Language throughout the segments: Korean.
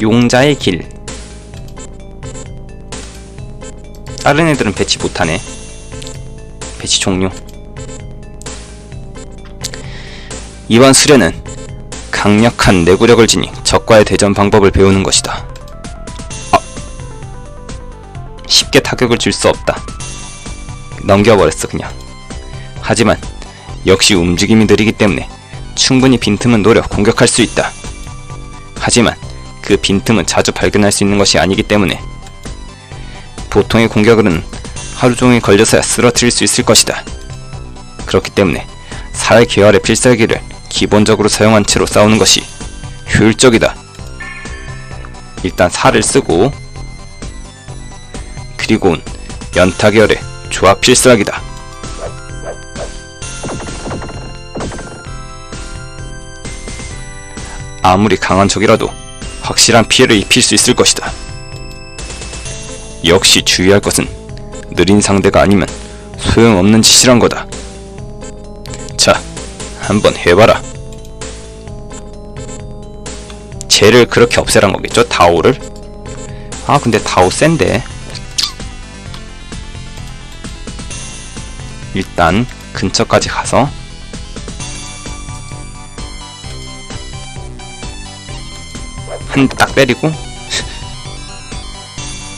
용자의 길. 다른 애들은 배치 못하네. 배치 종료. 이번 수련은 강력한 내구력을 지닌 적과의 대전 방법을 배우는 것이다. 아, 쉽게 타격을 줄 수 없다. 넘겨버렸어 그냥. 하지만 역시 움직임이 느리기 때문에 충분히 빈틈은 노려 공격할 수 있다. 하지만 그 빈틈은 자주 발견할 수 있는 것이 아니기 때문에 보통의 공격은 하루 종일 걸려서야 쓰러뜨릴 수 있을 것이다. 그렇기 때문에 살 계열의 필살기를 기본적으로 사용한 채로 싸우는 것이 효율적이다. 일단 살을 쓰고 그리고는 연타 계열의 조합 필살기다. 아무리 강한 적이라도 확실한 피해를 입힐 수 있을 것이다. 역시 주의할 것은 느린 상대가 아니면 소용없는 짓이란 거다. 자, 한번 해봐라. 쟤를 그렇게 없애란 거겠죠? 다오를? 아, 근데 다오 센데. 일단 근처까지 가서 한대딱 때리고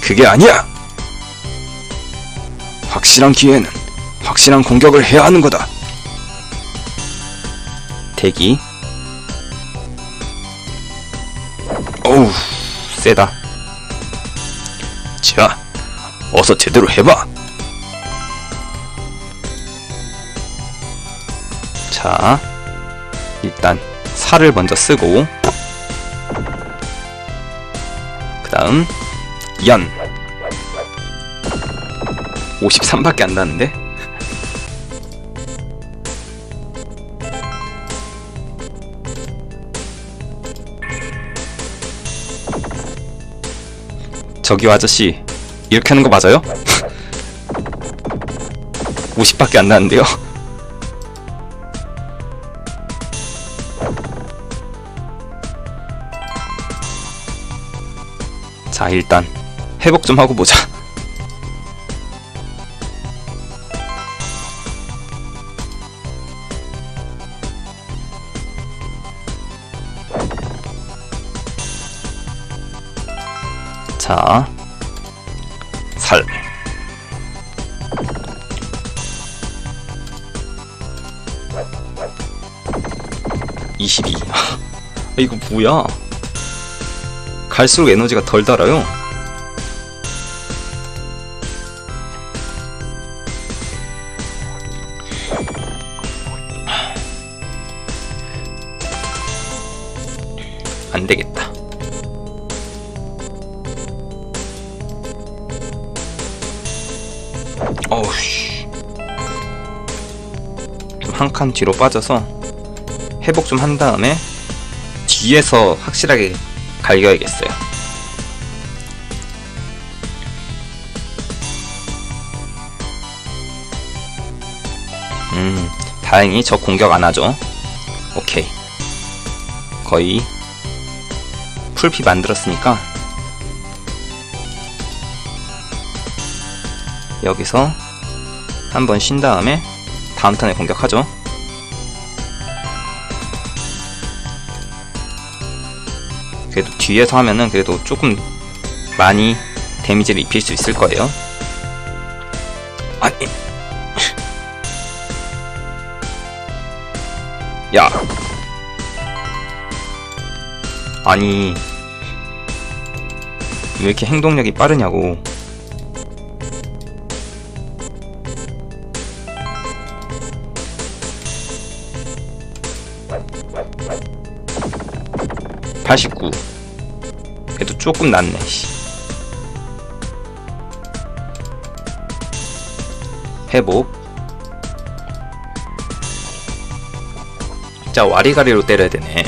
그게 아니야! 확실한 기회는 확실한 공격을 해야 하는 거다. 대기. 어우, 세다. 자, 어서 제대로 해봐. 자, 일단 살을 먼저 쓰고, 다음 연 53밖에 안 나는데? 저기요 아저씨 이렇게 하는 거 맞아요? 50밖에 안 나는데요? 자 일단 회복 좀 하고 보자. 자, 살. (22) 아, 이거 뭐야 갈수록 에너지가 덜 달아요. 안 되겠다. 어우씨. 좀 한 칸 뒤로 빠져서 회복 좀 한 다음에 뒤에서 확실하게 갈겨야겠어요. 음 다행히 저 공격 안 하죠. 오케이. 거의 풀피 만들었으니까 여기서 한번 쉰 다음에 다음 턴에 공격하죠. 그래도 뒤에서 하면은 그래도 조금 많이 데미지를 입힐 수 있을 거예요. 아니. 야. 아니. 왜 이렇게 행동력이 빠르냐고. 조금 낫네. 씨. 회복. 자 와리가리로 때려야 되네.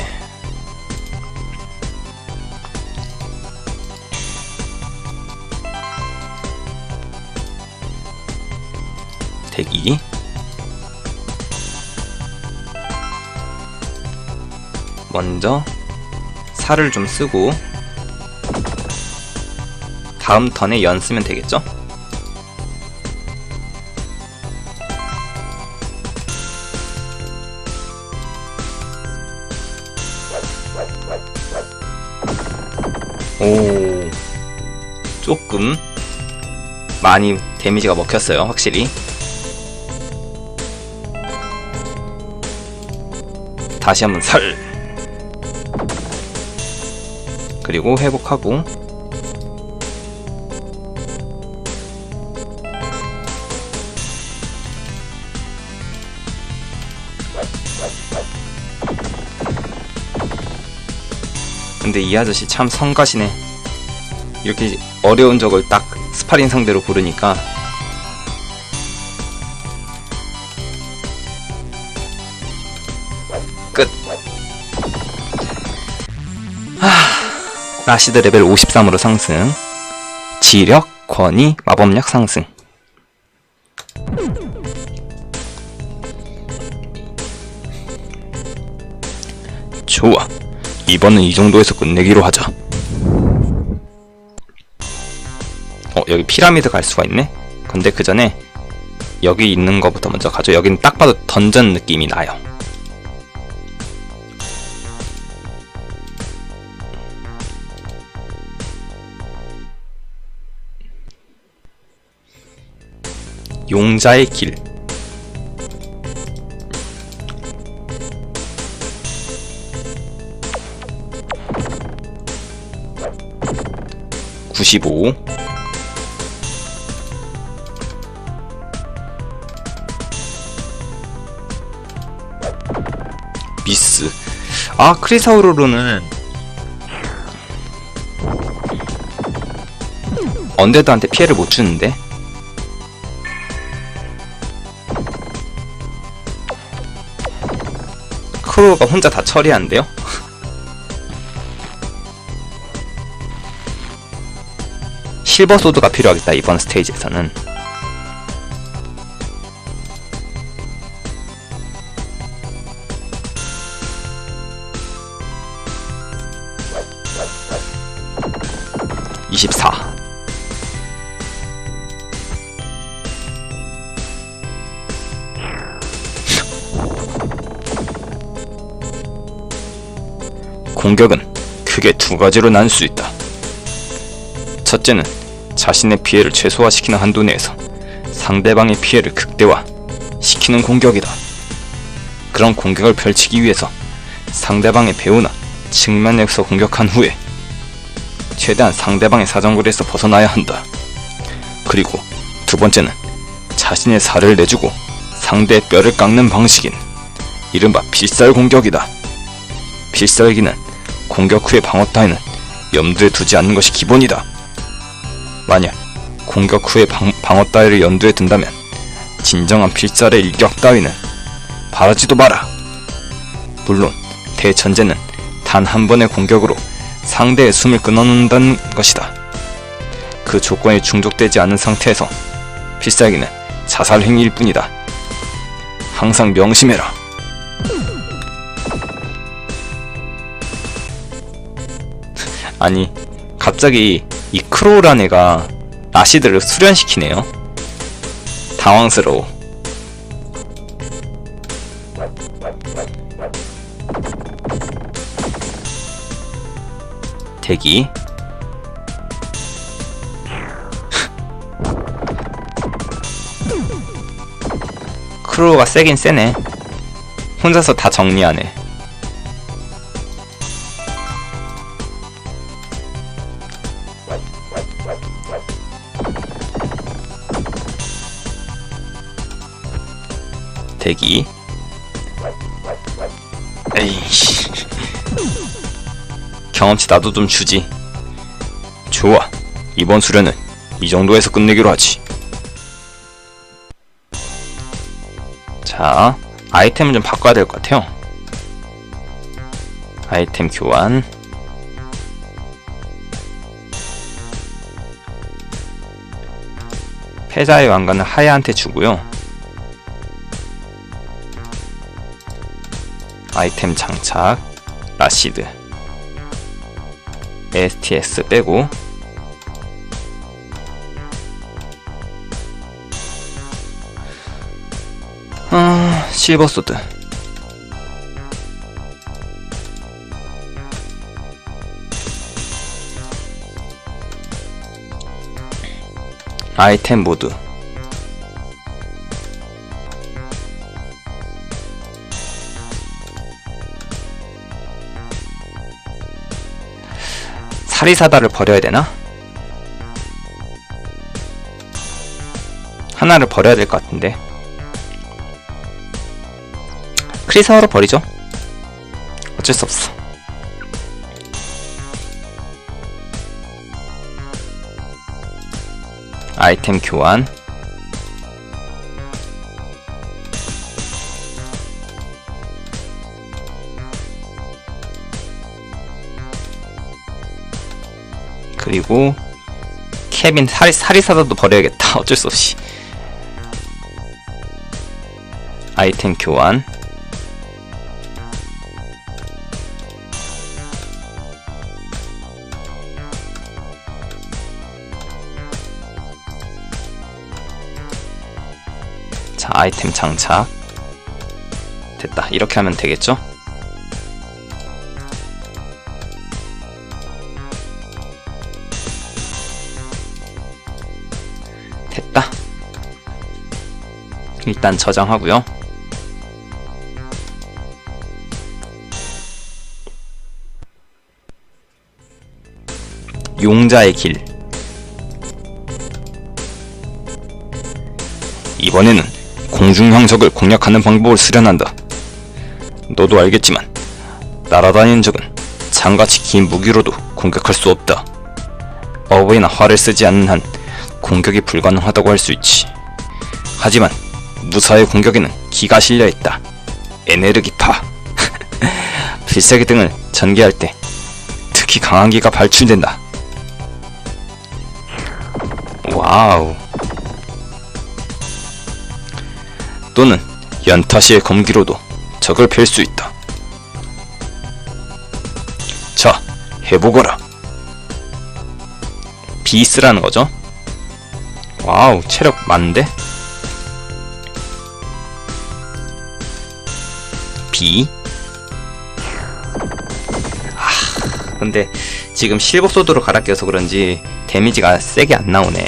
대기. 먼저 살을 좀 쓰고 다음 턴에 연 쓰면 되겠죠? 오 조금 많이 데미지가 먹혔어요 확실히. 다시 한번 살 그리고 회복하고 근데 이 아저씨 참 성가시네. 이렇게 어려운 적을 딱 스파링 상대로 고르니까. 끝. 하... 라시드 레벨 53으로 상승. 지력, 권위, 마법력 상승. 좋아 이번은 이 정도에서 끝내기로 하자. 어 여기 피라미드 갈 수가 있네? 근데 그 전에 여기 있는 거부터 먼저 가죠. 여기는 딱 봐도 던전 느낌이 나요. 용자의 길 95 미스. 아 크리사우루루는 언데드한테 피해를 못 주는데? 크로우가 혼자 다 처리한대요? 실버 소드가 필요하겠다 이번 스테이지에서는 (24) 공격은 크게 두 가지로 나눌 수 있다. 첫째는 자신의 피해를 최소화시키는 한도 내에서 상대방의 피해를 극대화 시키는 공격이다. 그런 공격을 펼치기 위해서 상대방의 배우나 측면에서 공격한 후에 최대한 상대방의 사정거리에서 벗어나야 한다. 그리고 두 번째는 자신의 살을 내주고 상대의 뼈를 깎는 방식인 이른바 필살 공격이다. 필살기는 공격 후의 방어 따위는 염두에 두지 않는 것이 기본이다. 만약 공격 후의 방, 방어 따위를 염두에 둔다면 진정한 필살의 일격 따위는 바라지도 마라. 물론 대천재는 단 한 번의 공격으로 상대의 숨을 끊어놓는다는 것이다. 그 조건이 충족되지 않은 상태에서 필살기는 자살 행위일 뿐이다. 항상 명심해라. 아니 갑자기 이 크로우란 애가 라시드를 수련시키네요. 당황스러워. 대기. 크로우가 세긴 세네. 혼자서 다 정리하네. 대기. 에이씨. 경험치 나도 좀 주지. 좋아. 이번 수련은 이 정도에서 끝내기로 하지. 자, 아이템을 좀 바꿔야 될 것 같아요. 아이템 교환. 패자의 왕관은 하야한테 주고요. 아이템 장착 라시드 STS 빼고. 아, 실버소드. 아이템 모드 사리사다를 버려야 되나? 하나를 버려야 될 것 같은데. 크리사로 버리죠. 어쩔 수 없어. 아이템 교환. 그리고 케빈 사리 사리사다도 버려야겠다. 어쩔 수 없이. 아이템 교환. 자, 아이템 장착. 됐다. 이렇게 하면 되겠죠? 일단 저장하고요. 용자의 길. 이번에는 공중형 적을 공략하는 방법을 수련한다. 너도 알겠지만 날아다니는 적은 창같이 긴 무기로도 공격할 수 없다. 어부이나 활을 쓰지 않는 한 공격이 불가능하다고 할 수 있지. 하지만 무사의 공격에는 기가 실려 있다. 에네르기파. 필살기 등을 전개할 때 특히 강한 기가 발출된다. 와우. 또는 연타시의 검기로도 적을 펼 수 있다. 자, 해보거라. 비스라는 거죠. 와우, 체력 많은데? 비. 아, 근데 지금 실버 소드로 갈아 껴서 그런지 데미지가 세게 안 나오네.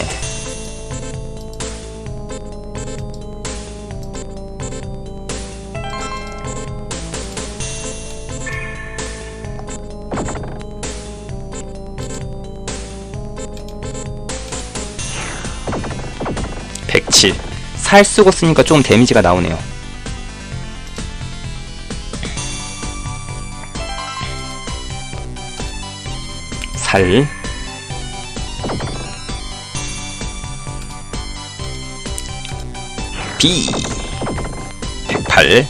백칠. 살 쓰고 쓰니까 좀 데미지가 나오네요. 살. 비. 108.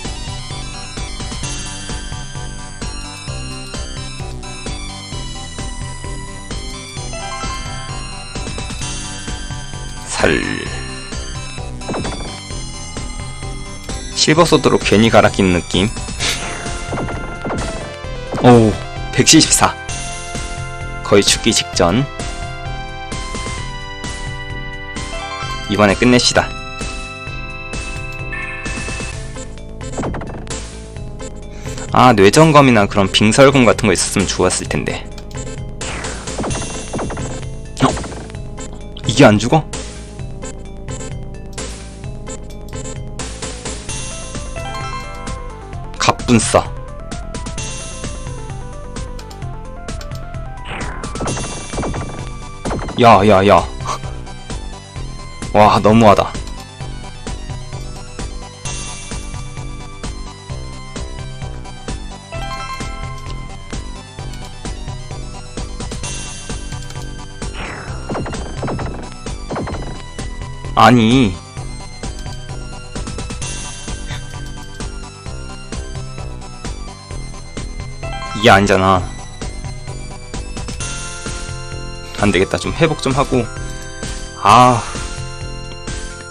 살. 실버 소드로 괜히 갈아 낀 느낌. 오, 174. 거의 죽기 직전. 이번에 끝냅시다. 아, 뇌점검이나 그런 빙설검 같은 거 있었으면 좋았을 텐데. 어? 이게 안 죽어? 갑분싸. 야, 야, 야. 와, 너무하다. 아니. 이게 아니잖아. 안 되겠다. 좀 회복 좀 하고. 아.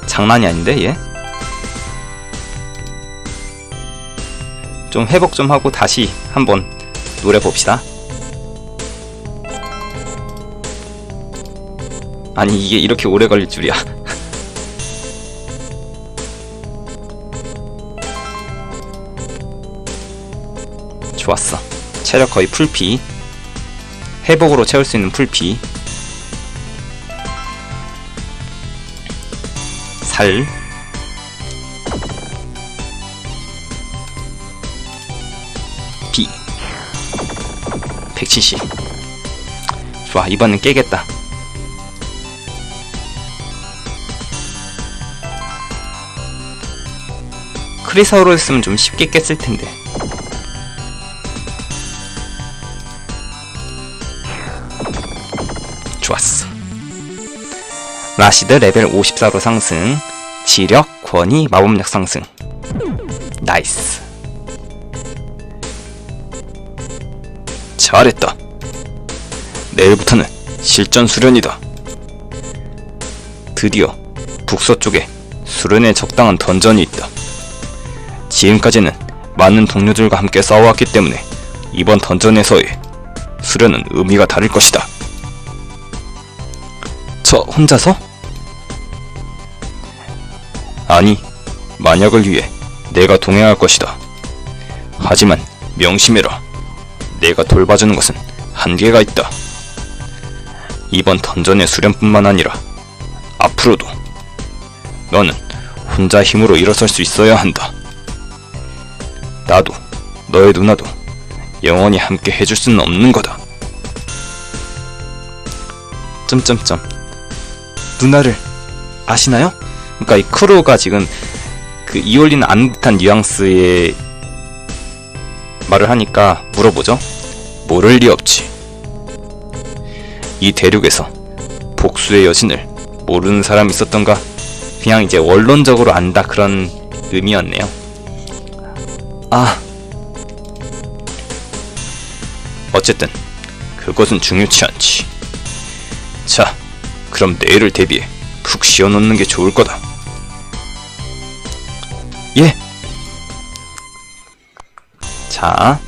장난이 아닌데, 얘? 좀 회복 좀 하고 다시 한번 노래 봅시다. 아니, 이게 이렇게 오래 걸릴 줄이야. 좋았어. 체력 거의 풀피. 회복으로 채울 수 있는 풀피. 살. 비. 170. 좋아, 이번엔 깨겠다. 크리사우루였으면 좀 쉽게 깼을 텐데. 라시드 레벨 54로 상승. 지력, 권위, 마법력 상승. 나이스. 잘했다. 내일부터는 실전 수련이다. 드디어 북서쪽에 수련에 적당한 던전이 있다. 지금까지는 많은 동료들과 함께 싸워왔기 때문에 이번 던전에서의 수련은 의미가 다를 것이다. 저 혼자서? 아니, 만약을 위해 내가 동행할 것이다. 하지만 명심해라. 내가 돌봐주는 것은 한계가 있다. 이번 던전의 수련뿐만 아니라 앞으로도 너는 혼자 힘으로 일어설 수 있어야 한다. 나도 너의 누나도 영원히 함께 해줄 수는 없는 거다. 점점점 누나를 아시나요? 그러니까 이 크루가 지금 그 이올리는 않은 듯한 뉘앙스의 말을 하니까 물어보죠. 모를 리 없지. 이 대륙에서 복수의 여신을 모르는 사람이 있었던가? 그냥 이제 원론적으로 안다 그런 의미였네요. 아. 어쨌든 그것은 중요치 않지. 자, 그럼 내일을 대비해 푹 쉬어놓는 게 좋을 거다. 예. 자,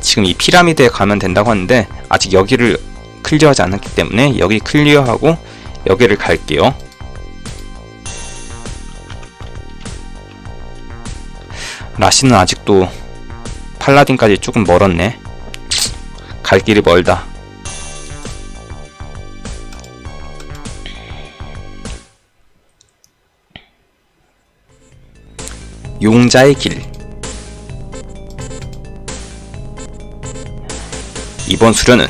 지금 이 피라미드에 가면 된다고 하는데 아직 여기를 클리어하지 않았기 때문에 여기 클리어하고 여기를 갈게요. 라시는 아직도 팔라딘까지 조금 멀었네. 갈 길이 멀다. 용자의 길. 이번 수련은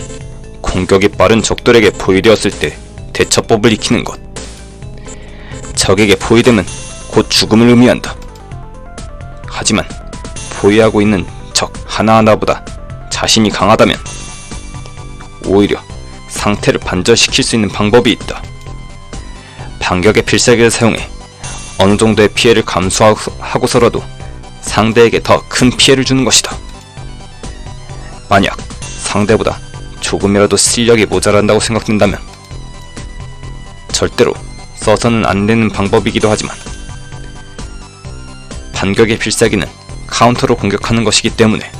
공격이 빠른 적들에게 포위되었을 때 대처법을 익히는 것. 적에게 포위되면 곧 죽음을 의미한다. 하지만 포위하고 있는 적 하나하나보다 자신이 강하다면 오히려 상태를 반전시킬 수 있는 방법이 있다. 반격의 필살기를 사용해 어느 정도의 피해를 감수하고서라도 상대에게 더 큰 피해를 주는 것이다. 만약 상대보다 조금이라도 실력이 모자란다고 생각된다면 절대로 써서는 안 되는 방법이기도 하지만 반격의 필살기는 카운터로 공격하는 것이기 때문에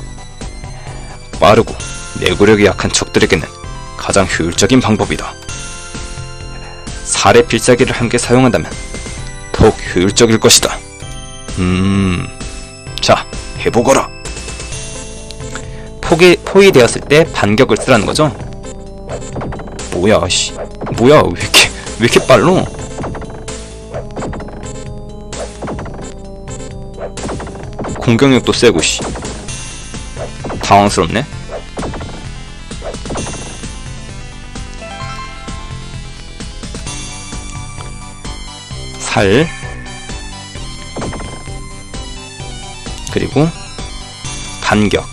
빠르고 내구력이 약한 적들에게는 가장 효율적인 방법이다. 살의 필살기를 함께 사용한다면 더욱 효율적일 것이다. 음, 자, 해보거라. 포기, 포위되었을 때 반격을 쓰라는 거죠? 뭐야, 씨. 뭐야, 왜 이렇게, 왜 이렇게 빨로? 공격력도 세고, 씨. 당황스럽네. 살. 그리고 반격.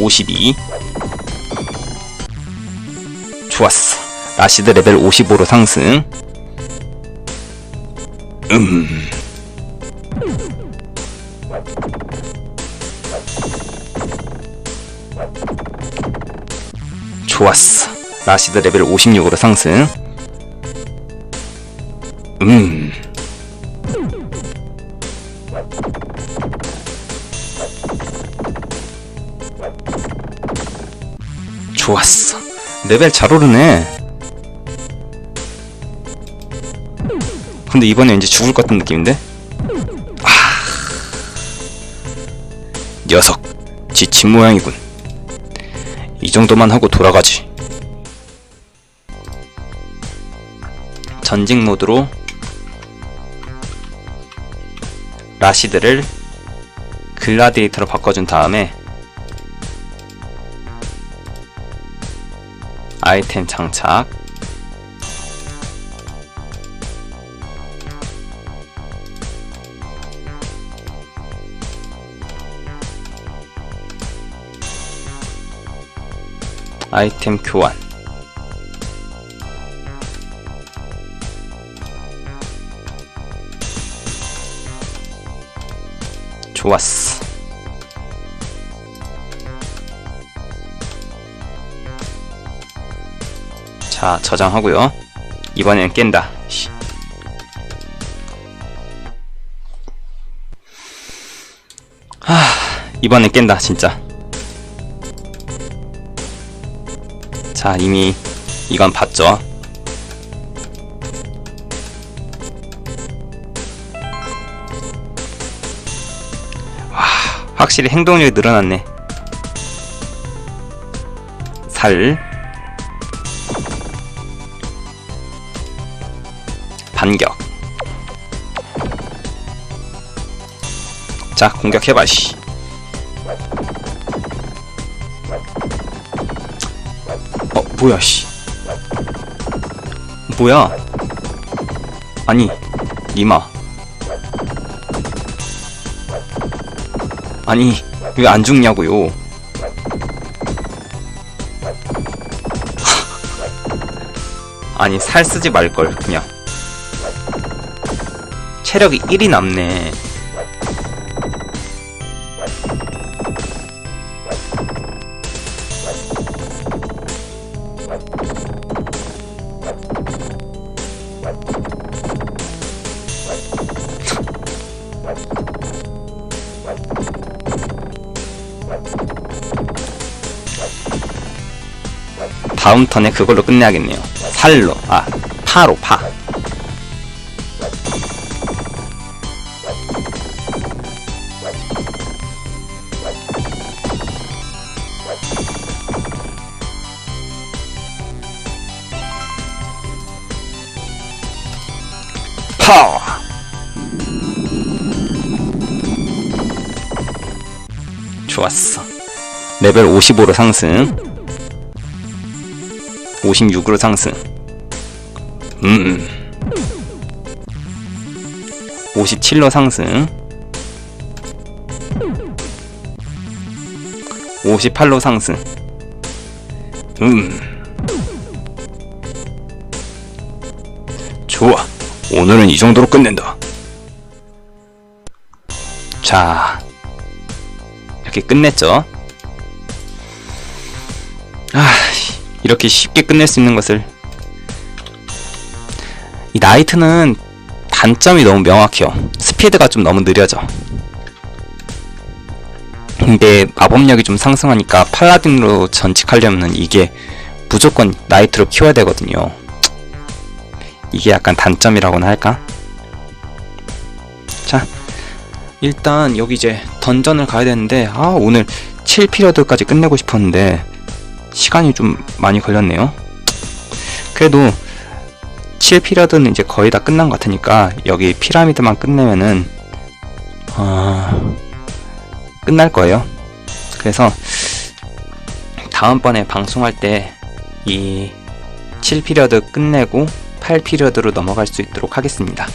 오십이. 좋았어. 라시드 레벨 55로 상승. 음. 좋았어. 라시드 레벨 56으로 상승. 음. 좋았어. 레벨 잘 오르네. 근데 이번에 왠지 죽을 것 같은 느낌인데? 아. 녀석, 지친 모양이군. 이 정도만 하고 돌아가지. 전직 모드로 라시드를 글라디에이터로 바꿔준 다음에 아이템 장착 아이템 교환. 좋았어. 자 저장하고요. 이번엔 깬다. 씨. 하 이번엔 깬다 진짜 자 이미 이건 봤죠? 와 확실히 행동력이 늘어났네. 살. 반격. 자 공격해봐 씨 뭐야, 씨. 뭐야? 아니, 니마. 아니, 왜 안 죽냐고요? 아니, 살 쓰지 말걸, 그냥. 체력이 1이 남네. 다음 턴에 그걸로 끝내야겠네요. 살로, 아, 파로, 파. 파워! 좋았어. 레벨 55로 상승. 56으로 상승. 음. 57로 상승. 58로 상승. 음. 좋아. 오늘은 이 정도로 끝낸다. 자. 이렇게 끝냈죠. 이렇게 쉽게 끝낼 수 있는 것을 이 나이트는 단점이 너무 명확해요. 스피드가 좀 너무 느려져. 근데 마법력이 좀 상승하니까 팔라딘으로 전직하려면 이게 무조건 나이트로 키워야 되거든요. 이게 약간 단점이라고나 할까? 자, 일단 여기 이제 던전을 가야 되는데 아 오늘 7피리어드까지 끝내고 싶었는데 시간이 좀 많이 걸렸네요. 그래도 7피리어드는 이제 거의 다 끝난 것 같으니까 여기 피라미드만 끝내면은 어... 끝날 거예요. 그래서 다음번에 방송할 때 이 7피리어드 끝내고 8피리어드로 넘어갈 수 있도록 하겠습니다.